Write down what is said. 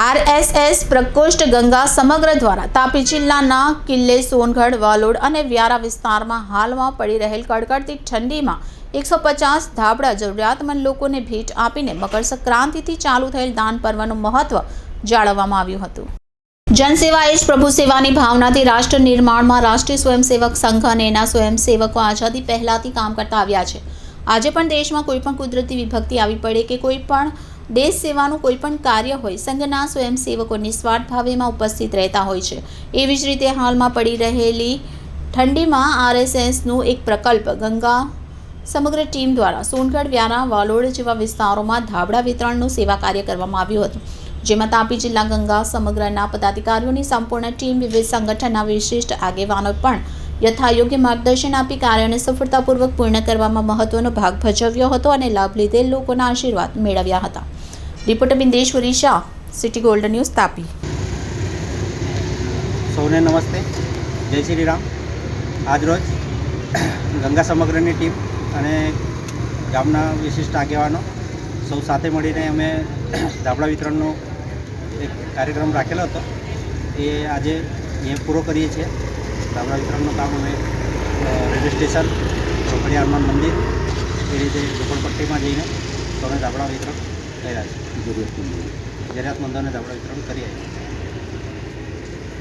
RSS પ્રકોષ્ઠ Ganga સમગ્ર દ્વારા તાપી જિલ્લાના કિલ્લે, સોનગઢ, વાલોડ અને વ્યારા વિસ્તારમાં હાલમાં પડી રહેલ કડકડતી ઠંડીમાં એકસો પચાસ ધાબળા જરૂરિયાતમંદ લોકોને ભેટ આપીને મકર સંક્રાંતિથી ચાલુ થયેલ દાન પર્વનું મહત્વ જાળવવામાં આવ્યું હતું. જનસેવા એ જ પ્રભુ સેવાની ભાવનાથી રાષ્ટ્ર નિર્માણમાં રાષ્ટ્રીય સ્વયંસેવક સંઘ અને એના સ્વયંસેવકો આઝાદી પહેલાથી કામ કરતા આવ્યા છે. આજે પણ દેશમાં કોઈ પણ કુદરતી વિભક્તિ આવી પડે કે કોઈ પણ દેશ સેવાનું કોઈ પણ કાર્ય હોય, સંઘના સ્વયંસેવકો નિસ્વાર્થ ભાવેમાં ઉપસ્થિત રહેતા હોય છે. એવી જ રીતે હાલમાં પડી રહેલી ઠંડીમાં આરએસએસનું એક પ્રકલ્પ ગંગા સમગ્ર ટીમ દ્વારા સોનગઢ, વ્યારા, વાલોડ જેવા વિસ્તારોમાં ધાબળા વિતરણનું સેવા કાર્ય કરવામાં આવ્યું હતું. જેમાં તાપી જિલ્લા ગંગા સમગ્રના પદાધિકારીઓની સંપૂર્ણ ટીમ, વિવિધ સંગઠનના વિશિષ્ટ આગેવાનો પણ યથાયોગ્ય માર્ગદર્શન આપી કાર્યને સફળતાપૂર્વક પૂર્ણ કરવામાં મહત્વનો ભાગ ભજવ્યો હતો અને લાભ લીધેલ લોકોના આશીર્વાદ મેળવ્યા હતા. Reporter Bindeshwari Shah city golden news Tapi. સૌને નમસ્તે. જય શ્રી રામ આજરોજ ગંગા સમગ્રની ટીમ અને ગામના વિશિષ્ટ આગેવાનો સૌ સાથે મળીને અમે ધાબળા વિતરણનો એક કાર્યક્રમ રાખેલો હતો. એ આજે એ પૂરો કરીએ છીએ. ધાબળા વિતરણનું કામ અમે રેલવે સ્ટેશન ચોકડી હનુમાન મંદિર, એ રીતે ઝોપડપટ્ટીમાં જઈને સૌને ધાબળા વિતરણ કર્યા છે. જરૂરિયાતમંદોને આપણે વિતરણ કરીએ છીએ.